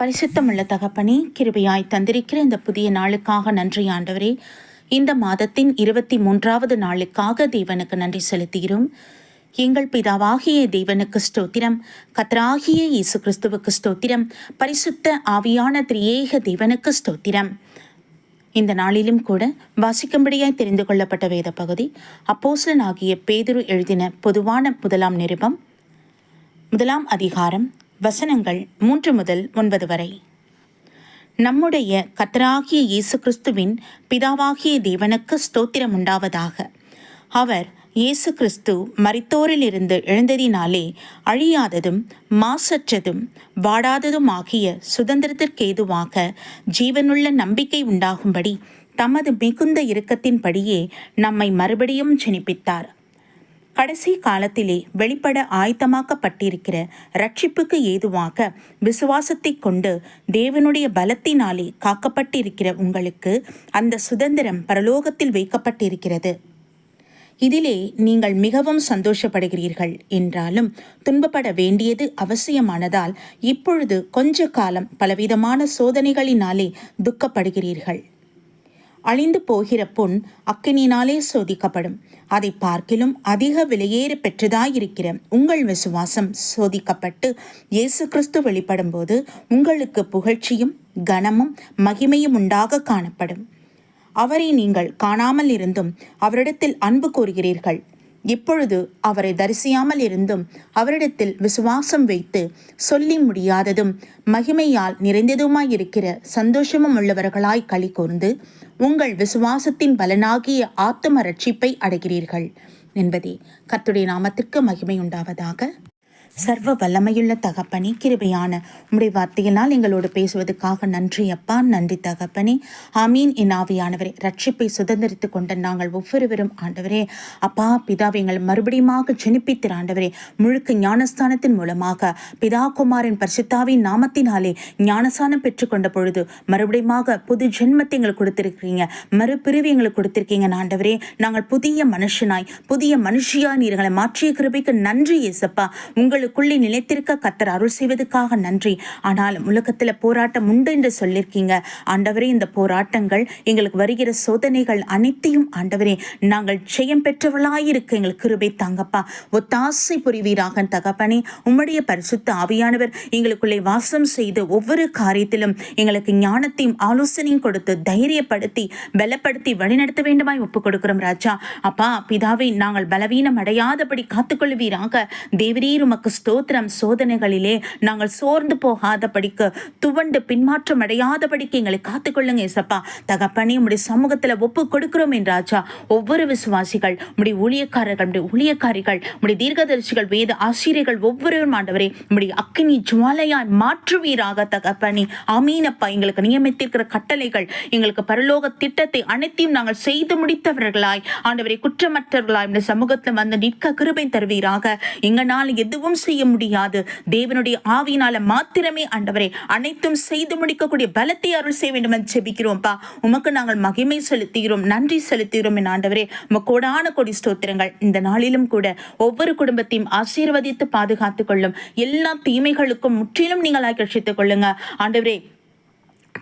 பரிசுத்தமுள்ள தகப்பனே கிருபையாய் தந்திருக்கிற இந்த புதிய நாளுக்காக நன்றி ஆண்டவரே. இந்த மாதத்தின் இருபத்தி மூன்றாவது நாளுக்காக தேவனுக்கு நன்றி செலுத்துகிறோம். எங்கள் பிதாவாகிய தேவனுக்கு ஸ்தோத்திரம். கத்ராகிய இயேசு கிறிஸ்துவுக்கு ஸ்தோத்திரம். பரிசுத்த ஆவியான திரியேக தேவனுக்கு ஸ்தோத்திரம். இந்த நாளிலும் கூட வாசிக்கும்படியாய் தெரிந்து கொள்ளப்பட்ட வேத பகுதி அப்போசலன் ஆகிய பேதுரு எழுதின பொதுவான முதலாம் நிருபம். முதலாம் அதிகாரம் வசனங்கள் மூன்று முதல் ஒன்பது வரை. நம்முடைய கத்தராகிய இயேசு கிறிஸ்துவின் பிதாவாகிய தேவனுக்கு ஸ்தோத்திரம் உண்டாவதாக. அவர் இயேசு கிறிஸ்து மரித்தோரிலிருந்து எழுந்ததினாலே அழியாததும் மாசற்றதும் வாடாததும் ஆகிய சுதந்திரத்திற்கேதுவாக ஜீவனுள்ள நம்பிக்கை உண்டாகும்படி தமது மிகுந்த இரக்கத்தின்படியே நம்மை மறுபடியும் ஜெனிப்பித்தார். கடைசி காலத்திலே வெளிப்பட ஆயத்தமாக்கப்பட்டிருக்கிற ரட்சிப்புக்கு ஏதுவாக விசுவாசத்தை கொண்டு தேவனுடைய பலத்தினாலே காக்கப்பட்டிருக்கிற உங்களுக்கு அந்த சுதந்திரம் பரலோகத்தில் வைக்கப்பட்டிருக்கிறது. இதிலே நீங்கள் மிகவும் சந்தோஷப்படுகிறீர்கள் என்றாலும் துன்பப்பட வேண்டியது அவசியமானதால் இப்பொழுது கொஞ்ச காலம் பலவிதமான சோதனைகளினாலே துக்கப்படுகிறீர்கள். அழிந்து போகிற பொன் அக்கினினாலே சோதிக்கப்படும். அதை பார்க்கிலும் அதிக விலையேற பெற்றதாயிருக்கிற உங்கள் விசுவாசம் சோதிக்கப்பட்டு இயேசு கிறிஸ்து வெளிப்படும்போது உங்களுக்கு புகழ்ச்சியும் கனமும் மகிமையும் உண்டாக காணப்படும். அவரை நீங்கள் காணாமல் இருந்தும் அவரிடத்தில் அன்பு கூறுகிறீர்கள். இப்பொழுது அவரை தரிசியாமல் இருந்தும் அவரிடத்தில் விசுவாசம் வைத்து சொல்லி முடியாததும் மகிமையால் நிறைந்ததுமாயிருக்கிற சந்தோஷமும் உள்ளவர்களாய் களி கூர்ந்து உங்கள் விசுவாசத்தின் பலனாகிய ஆத்தும ரட்சிப்பை அடைகிறீர்கள். என்பதே கத்துடைய நாமத்திற்கு மகிமை உண்டாவதாக சர்வ வல்லமையுள்ள தகப்பனே கிருபையான உம்முடைய வார்த்தையினால் எங்களோடு பேசுவதற்காக நன்றி அப்பா நன்றி தகப்பனே. ஆமீன். என் ஆவியானவரே ரட்சிப்பை சுதந்திரித்து கொண்ட நாங்கள் ஒவ்வொருவரும் ஆண்டவரே. அப்பா பிதாவை எங்கள் மறுபடியுமாக ஜெனிப்பித்திர ஆண்டவரே. முழுக்க ஞானஸ்தானத்தின் மூலமாக பிதா குமாரின் பரிசுத்தாவின் நாமத்தினாலே ஞானஸ்தானம் பெற்றுக்கொண்ட பொழுது மறுபடியுமாக புது ஜென்மத்தை எங்களுக்கு கொடுத்திருக்கிறீங்க. மறுபிரிவு எங்களுக்கு கொடுத்திருக்கீங்க ஆண்டவரே. நாங்கள் புதிய மனுஷனாய் புதிய மனுஷியாய் நீர்களை மாற்றிய கிருபைக்கு நன்றி ஏசப்பா உங்களுக்கு உங்களுக்குள்ளே நிலைத்திருக்க கத்தர் அருள் செய்வதற்காக நன்றி. ஆனாலும் உலகத்தில் போராட்டம் உண்டு என்று சொல்லியிருக்கீங்க. ஆண்டவரே இந்த போராட்டங்கள் எங்களுக்கு வருகிற சோதனைகள் அனைத்தையும் ஆண்டவரே நாங்கள் ஜெயம் பெற்றவளாயிருக்க எங்களுக்கு கிருபை தாங்கப்பா. ஒத்தாசை புரிவீராக தகப்பனே உம்முடைய பரிசுத்த ஆவியானவர் எங்களுக்குள்ளே வாசம் செய்து ஒவ்வொரு காரியத்திலும் எங்களுக்கு ஞானத்தையும் ஆலோசனையும் கொடுத்து தைரியப்படுத்தி பலப்படுத்தி வழிநடத்த வேண்டுமாய் ஒப்புக் கொடுக்கிறோம் ராஜா. அப்பா பிதாவை நாங்கள் பலவீனம் அடையாதபடி காத்துக்கொள்வீராக. தேவரீர் உமக்கு ஸ்தோத்திரம் சோதனைகளிலே நாங்கள் சோர்ந்து போகாத படிக்க துவண்டு பின்மாற்றம் அடையாத படிக்க எங்களை காத்துக்கொள்ளுங்க ஏசப்பா. தகப்பனே உடைய சமூகத்தில் ஒப்பு கொடுக்கிறோம் என்றாச்சா ஒவ்வொரு விசுவாசிகள் உடைய ஊழியக்காரர்கள் உடைய ஊழியக்காரிகள் உடைய தீர்க்கதரிசிகள் வேத ஆசிரியர்கள் ஒவ்வொருவரும் ஆண்டவரே உடைய அக்கினி ஜுவாலையாய் மாற்றுவீராக தகப்பனி. அமீனப்பா எங்களுக்கு நியமித்திருக்கிற கட்டளைகள் எங்களுக்கு பரலோக திட்டத்தை அனைத்தையும் நாங்கள் செய்து முடித்தவர்களாய் ஆண்டவரை குற்றமற்றவர்களாய் இந்த சமூகத்தில் வந்து நிற்க கிருபை தருவீராக. எங்களால் எதுவும் செய்ய முடியாது. தேவனுடைய ஆவியினால மாத்திரமே ஆண்டவரே அனைத்தும் செய்து முடிக்கக்கூடிய பலத்தை அருள் செய்ய வேண்டும் என்று ஜெபிக்கிறோம்ப்பா உமக்கு நாங்கள் மகிமை செலுத்துகிறோம் நன்றி செலுத்துகிறோம் என் ஆண்டவரே. கோடான கொடி ஸ்தோத்திரங்கள். இந்த நாளிலும் கூட ஒவ்வொரு குடும்பத்தையும் ஆசீர்வதித்து பாதுகாத்துக் கொள்ளும் எல்லா தீமைகளுக்கும் முற்றிலும் நீங்கள் ஆக்கர்ஷித்துக் கொள்ளுங்க. ஆண்டவரே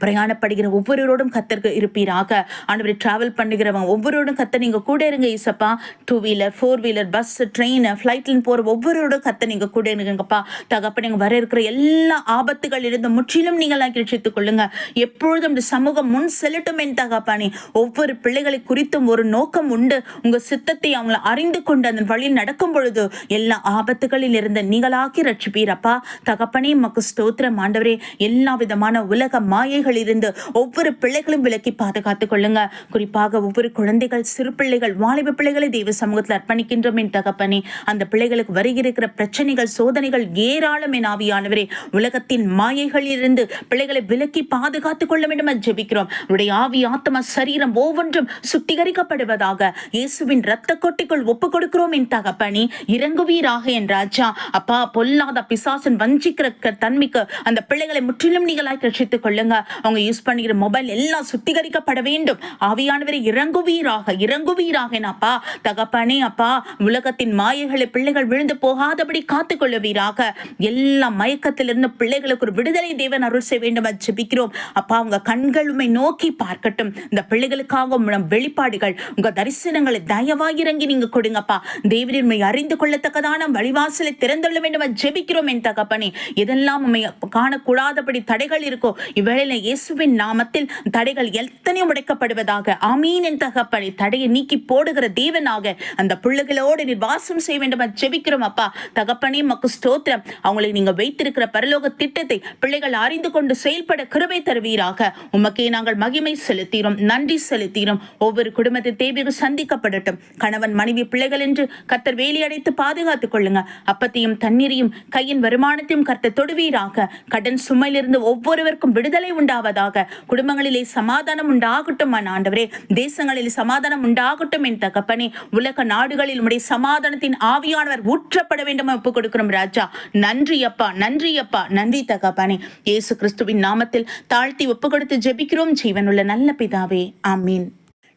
பிரயாணப்படுகிற ஒவ்வொருவரோடும் கத்தருக்கு இருப்பீராக. ஆண்டவரை டிராவல் பண்ணுகிறவங்க ஒவ்வொருவரோடும் கத்த நீங்க கூட இருங்க ஈசப்பா. Two wheeler four wheeler bus train ஃப்ளைட்ல போற ஒவ்வொருவரோடும் கத்த நீங்க கூட இருங்கப்பா. தகப்ப நீங்க வர இருக்கிற எல்லா ஆபத்துகள் இருந்து முற்றிலும் நீங்கள் ரட்சித்துக் கொள்ளுங்க. எப்பொழுதும் இந்த சமூகம் முன் செல்லட்டும் என் தகப்பானே. ஒவ்வொரு பிள்ளைகளை குறித்தும் ஒரு நோக்கம் உண்டு. உங்க சித்தத்தை அவங்களை அறிந்து கொண்டு அந்த வழியில் நடக்கும் பொழுது எல்லா ஆபத்துகளில் இருந்து நீங்களாக்கி ரட்சிப்பீரப்பா தகப்பனே மக்கு ஸ்தோத்திரம். ஆண்டவரே எல்லா விதமான உலக மாயை தீமைகள் இருந்து ஒவ்வொரு பிள்ளைகளும் விலக்கி பாதுகாத்துக் கொள்ளுங்க. குறிப்பாக ஒவ்வொரு குழந்தைகள் சிறு பிள்ளைகள் வாலிப பிள்ளைகளை தெய்வ சமூகத்தில் அர்ப்பணிக்கின்றோம் என் தகப்பனே. அந்த பிள்ளைகளுக்கு வருகிற பிரச்சனைகள் சோதனைகள் ஏராளம் என் ஆவியானவரே. உலகத்தின் மாயைகளில் இருந்து பிள்ளைகளை விலக்கி பாதுகாத்துக் கொள்ள வேண்டும் என்று ஜெபிக்கிறோம். உடைய ஆவி ஆத்மா சரீரம் ஒவ்வொன்றும் சுத்திகரிக்கப்படுவதாக இயேசுவின் ரத்த கொட்டிக்குள் ஒப்புக் கொடுக்கிறோம் என் தகப்பனி. இறங்குவீராக என் ராஜா. அப்பா பொல்லாத பிசாசன் வஞ்சிக்கிற தன்மைக்கு அந்த பிள்ளைகளை முற்றிலும் நீங்களாய் ரட்சித்துக் கொள்ளுங்க. அவங்க யூஸ் பண்ணுகிற மொபைல் எல்லாம் சுத்திகரிக்கப்பட வேண்டும். ஆவியானவரை இறங்குவீராக இறங்குவீராக அப்பா தகப்பனே அப்பா உலகத்தின் மாயைகளை பிள்ளைகள் விழுந்து போகாதபடி காத்துக்கொள்ளுவீராக. எல்லா மயக்கத்திலிருந்து பிள்ளைகளுக்கு ஒரு விடுதலை தேவன் அருள் செய்ய வேண்டும் என்று ஜெபிக்கிறோம். அப்பா உங்க கண்கள் நோக்கி பார்க்கட்டும். இந்த பிள்ளைகளுக்காக உம் வெளிப்பாடுகள் உங்க தரிசனங்களை தயவாக இறங்கி நீங்க கொடுங்கப்பா. தேவரின் உண்மை அறிந்து கொள்ளத்தக்கதான வழிவாசலை திறந்துள்ள வேண்டும் என்று ஜெபிக்கிறோம் என் தகப்பனே. எதெல்லாம் உண்மை காணக்கூடாதபடி தடைகள் இருக்கோ இவ்வேளையில இயேசுவின் நாமத்தில் தடைகள் எத்தனையும் உடைக்கப்படுவதாக ஆமீன் என் தடையை நீக்கி போடுகிற தேவனாக அந்த பிள்ளைகளோடு நீர் வாசம் செய்ய வேண்டும் ஜெபிக்கிறோம் அப்பா. தகப்பனே மக்கு ஸ்தோத்திரம். அவங்களை நீங்க வைத்திருக்கிற பரலோக திட்டத்தை பிள்ளைகள் அறிந்து கொண்டு செயல்பட கிருபை தருவீராக. உமக்கே நாங்கள் மகிமை செலுத்தினோம் நன்றி செலுத்தினோம் ஒவ்வொரு குடும்பத்தின் தேவையும் சந்திக்கப்படட்டும். கணவன் மனைவி பிள்ளைகள் என்று கர்த்தர் வேலி அடைத்து பாதுகாத்துக் கொள்ளுங்க. அப்பத்தையும் தண்ணீரையும் கையின் வருமானத்தையும் கர்த்த தொடுவீராக. கடன் சுமையிலிருந்து ஒவ்வொருவருக்கும் விடுதலை உண்டு உண்டாவதாக குடும்பங்களிலே சமாதானம் உண்டாகட்டும் ஆண்டவரே? தேசங்களில் சமாதானம் உண்டாகட்டும் என் தகப்பனே. உலக நாடுகளில் உடைய சமாதானத்தின் ஆவியானவர் ஊற்றப்பட வேண்டும் ஒப்பு கொடுக்கிறோம் ராஜா. நன்றி அப்பா நன்றி அப்பா நன்றி தகப்பனே. இயேசு கிறிஸ்துவின் நாமத்தில் தாழ்த்தி ஒப்பு கொடுத்து ஜெபிக்கிறோம். ஜீவனுள்ள நல்ல பிதாவே ஆமீன்.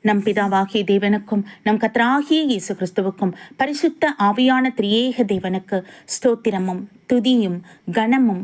நம் பிதாவாகிய தேவனுக்கும் நம் கத்தராகிய இயேசு கிறிஸ்துவுக்கும் பரிசுத்த ஆவியான திரியேக தேவனுக்கு ஸ்தோத்திரமும் துதியும் கனமும்